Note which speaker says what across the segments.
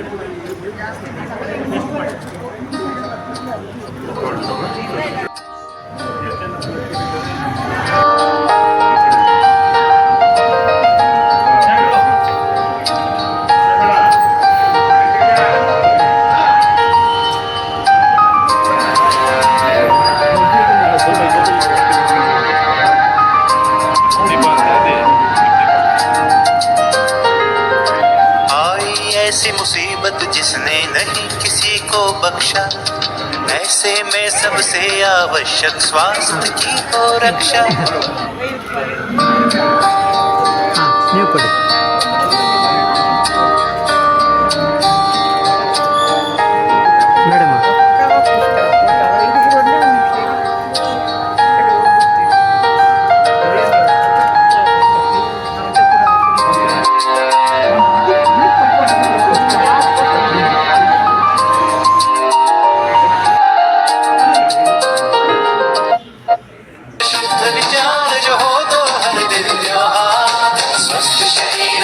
Speaker 1: ఏడు ऐसे में सबसे आवश्यक स्वास्थ्य की हो तो रक्षा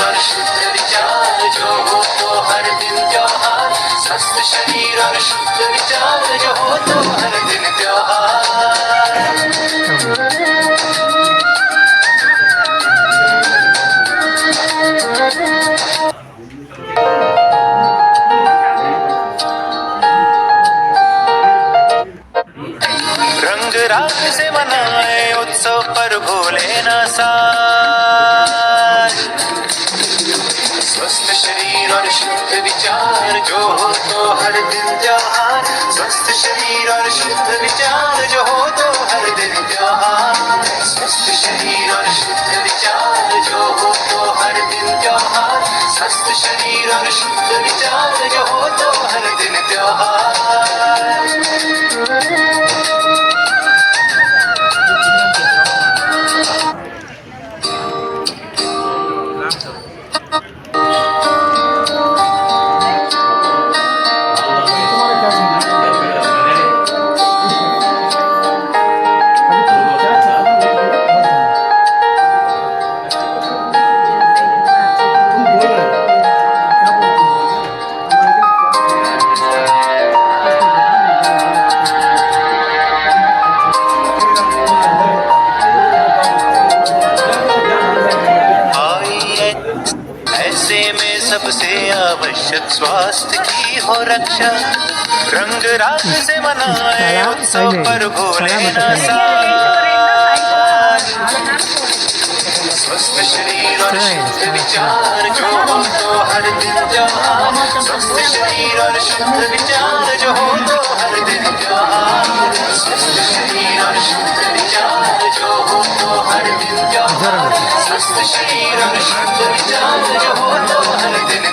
Speaker 1: और शुद्ध विचार जो हो तो हर दिन त्योहार स्वस्थ शरीर और शुद्ध विचार जो हो तो हर दिन त्योहार रंग से मनाए उत्सव पर भूले ना सा स्वस्थ शरीर और शुद्ध विचार जो हो तो हर दिन त्योहार स्वस्थ शरीर और शुद्ध विचार जो हो तो हर दिन त्योहार स्वस्थ शरीर और शुद्ध विचार जो हो तो हर दिन त्योहार स्वस्थ शरीर और शुद्ध विचार जो हो तो हर दिन त्योहार आशा रंग रास से मनाया उत्सव पर भोले विचार जो हो तो हर दिन स्वस्थ शरीर और शुद्ध विचार जो हो तो हर दिन स्वस्थ शरीर और शुद्ध विचार जो हो तो हर दिन स्वस्थ शरीर और शुद्ध विचार जो हो तो हर दिन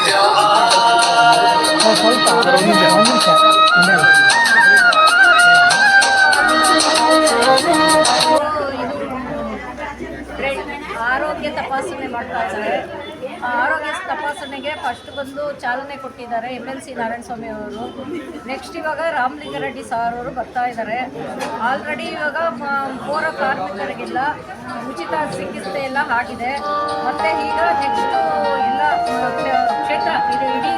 Speaker 2: ಆರೋಗ್ಯ ತಪಾಸಣೆ ಮಾಡ್ತಾ ಇದ್ದಾರೆ ಆರೋಗ್ಯ ತಪಾಸಣೆಗೆ ಫಸ್ಟ್ ಬಂದು ಚಾಲನೆ ಕೊಟ್ಟಿದ್ದಾರೆ ಎಮ್ ಎಲ್ ಸಿ ನಾರಾಯಣಸ್ವಾಮಿ ಅವರು ನೆಕ್ಸ್ಟ್ ಇವಾಗ ರಾಮಲಿಂಗಾರೆಡ್ಡಿ ಸಾರ್ ಅವರು ಬರ್ತಾ ಇದ್ದಾರೆ ಆಲ್ರೆಡಿ ಇವಾಗ ಊರ ಕಾರ್ಮಿಕರಿಗೆಲ್ಲ ಉಚಿತ ಚಿಕಿತ್ಸೆ ಎಲ್ಲ ಆಗಿದೆ ಮತ್ತು ಈಗ ನೆಕ್ಸ್ಟು ಎಲ್ಲ ಕ್ಷೇತ್ರ ಇದು ಇಡೀ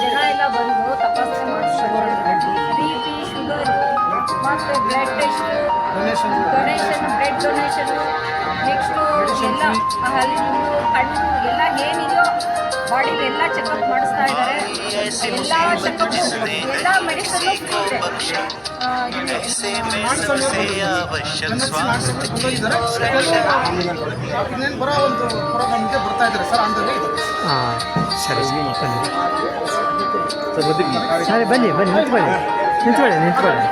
Speaker 2: ಜನ ಎಲ್ಲ ಬಂದು ತಪಾಸಣೆ ಮಾಡಿಸ್ಕೊಂಡು ಬಿ ಪಿ ಶುಗರ್ ಮತ್ತು ಬ್ಲಡ್ ಟೆಸ್ಟ್ ಡೊನೇಷನ್ ಬ್ಲಡ್ ಡೊನೇಷನ್ನು ನೆಕ್ಸ್ಟು ಎಲ್ಲ ಕಣ್ಣು ಎಲ್ಲ ಏನಿದೆಯೋ ಬಾಡಿ ಎಲ್ಲ ಚೆಕಪ್ ಮಾಡಿಸ್ತಾ ಇದ್ದಾರೆ ಎಲ್ಲ ಚೆಕಪ್ ಎಲ್ಲ
Speaker 3: ಬರ್ತಾ ಇದ್ದಾರೆ ಸರ್
Speaker 4: ಸರಿ ಸರಿ ಬನ್ನಿ ಬನ್ನಿ ನಿಂತ್ಕೊಳ್ಳಿ ನಿಂತ್ಕೊಳ್ಳಿ ನಿಂತ್ಕೊಳ್ಳಿ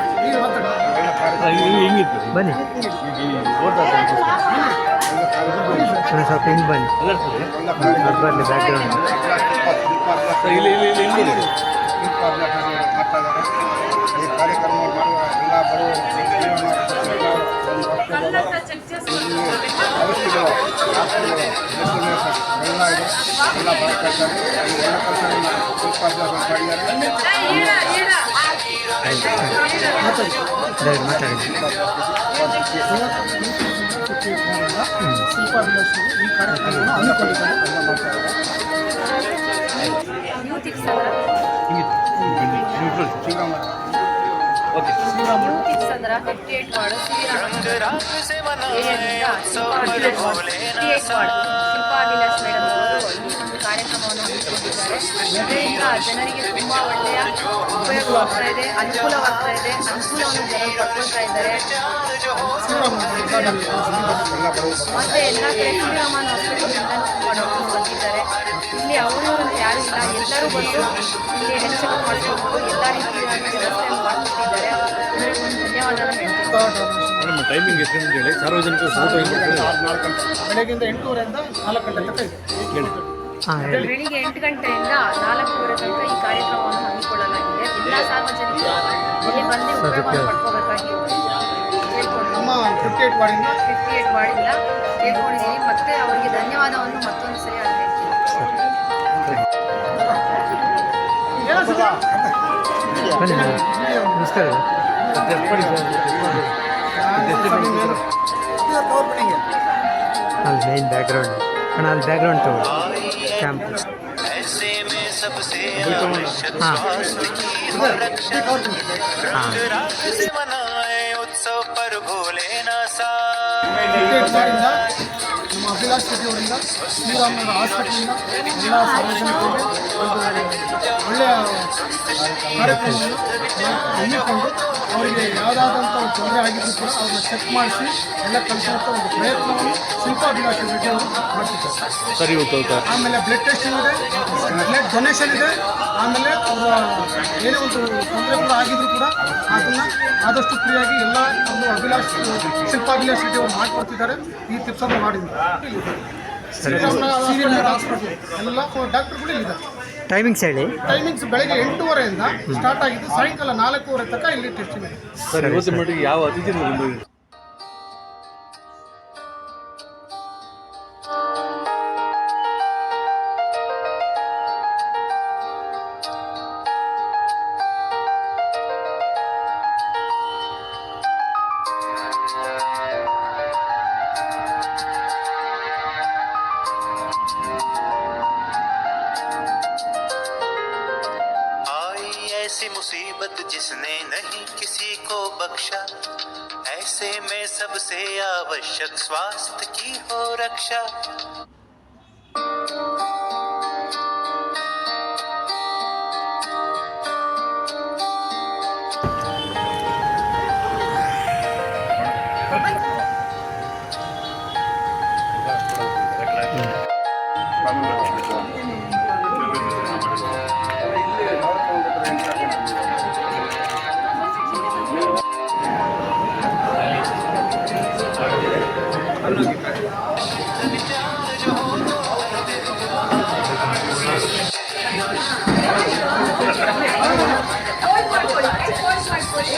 Speaker 3: ಹಿಂಗಿತ್ತು
Speaker 4: ಬನ್ನಿ ಸ್ವಲ್ಪ ಹಿಂಗೆ ಬನ್ನಿ ಅದು ಬರಲಿ ಬ್ಯಾಕ್ಗ್ರೌಂಡ್
Speaker 3: ಇದು ಕಾರ್ಯಕ್ರಮ ಮಾರ್ಗದರ್ಶನ ಬಹಳ ಬರೋದಿದೆ ಕಲ್ಲತ್ತ ಚೆಕ್ ಮಾಡ್ಕೊಳ್ಳೋದು ಆಸ್ಪತ್ರೆಯಲ್ಲಿ ಎಲ್ಲ ಇದೆ ಎಲ್ಲ
Speaker 4: ಬರ್ತಾ
Speaker 3: ಇದೆ ಎಲ್ಲದರ ಬಗ್ಗೆ ಪಾಪಿಯರ ಎಲ್ಲ
Speaker 5: ಇದೆ
Speaker 1: ಇಲ್ಲ
Speaker 5: ಇಲ್ಲ
Speaker 1: ಹಾಚೆ
Speaker 5: ಇದೆ
Speaker 1: ಹಾಚೆ
Speaker 5: ಇದೆ ಸೂಪರ್ ಲೂಕ್ ಈ ಕರೆಕ್ಟ್ ಅನ್ನು ಕೊಡ್ತಾರೆ ಅಂತ ಮಾಡ್ತಾರೆ ಆಮಿಟಿಕ್ ಸಾರ ಇದರಿಂದ ಜನರಿಗೆ ತುಂಬ ಒಳ್ಳೆಯ ಉಪಯೋಗವಾಗ್ತಾ ಇದೆ ಅನುಕೂಲವಾಗ್ತಾ ಇದೆ ಅನುಕೂಲವನ್ನು ಜನರು ಪಡ್ಕೊಳ್ತಾ ಇದ್ದಾರೆ ಮತ್ತೆ ಎಲ್ಲ ಕಡೆ ಶ್ರೀರಾಮನ ಬಂದಿದ್ದಾರೆ ಇಲ್ಲಿ ಅವರು ಯಾರು ಇಲ್ಲ ಎಲ್ಲರೂ ಬಂದು ಇಲ್ಲಿ ಹೆಲ್ತ್ ಚೆಕಪ್ ಮಾಡಿಸ್ಕೊಂಡು ಎಲ್ಲ ರೀತಿಯ ವ್ಯವಸ್ಥೆ ಮಾಡಿಕೊಟ್ಟಿದ್ದಾರೆ ಧನ್ಯವಾದ ಹೇಳ್ತೀನಿ
Speaker 6: ಟೈಮಿಂಗ್ ಎಷ್ಟು ಗಂಟೆ ಹೇಳಿ ಸಾರ್ವಜನಿಕರು
Speaker 7: ಬೆಳಗ್ಗೆಯಿಂದ ಎಂಟೂವರೆಯಿಂದ ನಾಲ್ಕು ಗಂಟೆ
Speaker 5: ಬೆಳಿಗ್ಗೆ ಎಂಟು ಗಂಟೆಯಿಂದ ನಾಲ್ಕೂವರೆ ತನಕ ಈ ಕಾರ್ಯಕ್ರಮವನ್ನು ಹಮ್ಮಿಕೊಳ್ಳಲಾಗಿದೆ ಎಲ್ಲ ಸಾರ್ವಜನಿಕರು ಇಲ್ಲಿ ಬಂದು ಉಪಯೋಗ ಪಡ್ಕೋಬೇಕಾಗಿ
Speaker 7: ಫಿಫ್ಟಿ ಏಟ್
Speaker 5: ಮಾಡಿಲ್ಲ ಹೇಳ್ಕೊಂಡಿದ್ದೀನಿ ಮತ್ತೆ ಅವರಿಗೆ ಧನ್ಯವಾದವನ್ನು ಮತ್ತೊಂದು ಸರಿ
Speaker 4: ನಮಸ್ಕಾರ ಅಲ್ಲಿ ಮೇನ್ ಬ್ಯಾಕ್ಗ್ರೌಂಡ್ ಅಣ್ಣ ಅಲ್ಲಿ ಬ್ಯಾಕ್ಗ್ರೌಂಡ್ ತಗೊಳ್ಳಿ ಕ್ಯಾಂಪ್
Speaker 7: ಹಾಂ ಹಾಂ ಅಭಿಲಾಷ್ ಅವರಿಂದ ಶ್ರೀರಾಮನಗರ ಆಸ್ಪತ್ರೆಯಿಂದ ಎಲ್ಲ ಸಾರ್ವಜನಿಕರಿಗೆ ಒಂದು ಒಳ್ಳೆಯ ಕಾರ್ಯಕ್ರಮವನ್ನು ಹಮ್ಮಿಕೊಂಡು ಅವರಿಗೆ ಯಾವುದಾದಂಥ ತೊಂದರೆ ಆಗಿದ್ದು ಕೂಡ ಅವ್ರನ್ನ ಚೆಕ್ ಮಾಡಿಸಿ ಎಲ್ಲ ಕಲಿಸುವಂಥ ಒಂದು ಪ್ರಯತ್ನವನ್ನು ಶಿಲ್ಪಾಭಿಲಾಷ್ ಅವರು
Speaker 6: ಸರಿ
Speaker 7: ಆಮೇಲೆ ಬ್ಲಡ್ ಟೆಸ್ಟ್ ಇದೆ ಬ್ಲಡ್ ಡೊನೇಷನ್ ಇದೆ ಆಮೇಲೆ ಏನೇ ಒಂದು ತೊಂದರೆ ಕೂಡ ಆಗಿದ್ರು ಕೂಡ ಅದನ್ನು ಆದಷ್ಟು ಫ್ರೀಯಾಗಿ ಎಲ್ಲ ಒಂದು ಅಭಿಲಾಷ ಶಿಲ್ಪಾಭಿಲಾಷ್ ರೆಡ್ಡಿ ಅವರು ಮಾಡಿಕೊಡ್ತಿದ್ದಾರೆ ಈ ಟಿಪ್ಸನ್ನು ಮಾಡಿದ್ದಾರೆ ಹಾಸ್ಪಿಟ್ಲ್ ಎಲ್ಲ ಡಾಕ್ಟರ್ಗಳು ಇಲ್ಲಿದ್ದಾರೆ
Speaker 4: ಟೈಮಿಂಗ್ಸ್ ಹೇಳಿ
Speaker 7: ಟೈಮಿಂಗ್ಸ್ ಬೆಳಗ್ಗೆ ಎಂಟೂವರೆಯಿಂದ ಸ್ಟಾರ್ಟ್ ಆಗಿದೆ ಸಾಯಂಕಾಲ ನಾಲ್ಕೂವರೆ ತನಕ ಇಲ್ಲಿ ಟೆಸ್ಟ್ ಇದೆ
Speaker 6: ಸರ್ ಇವತ್ತು ಯಾವ
Speaker 1: ಅತಿಥಿ जिसने नहीं किसी को बख्शा ऐसे में सबसे आवश्यक स्वास्थ्य की हो रक्षा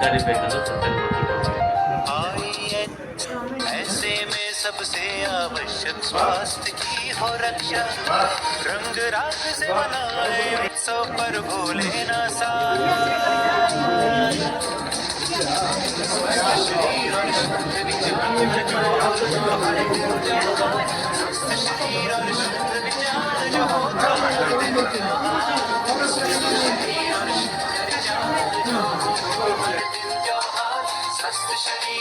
Speaker 8: ಸರ್ಕಾರಿ ಬೇಕಂದ್ರೆ
Speaker 1: तो ऐसे में सबसे आवश्यक स्वास्थ्य की हो रक्षा रंग राग से बनाए सब पर भूले न शरीर और
Speaker 7: शुद्ध विचार जो होता है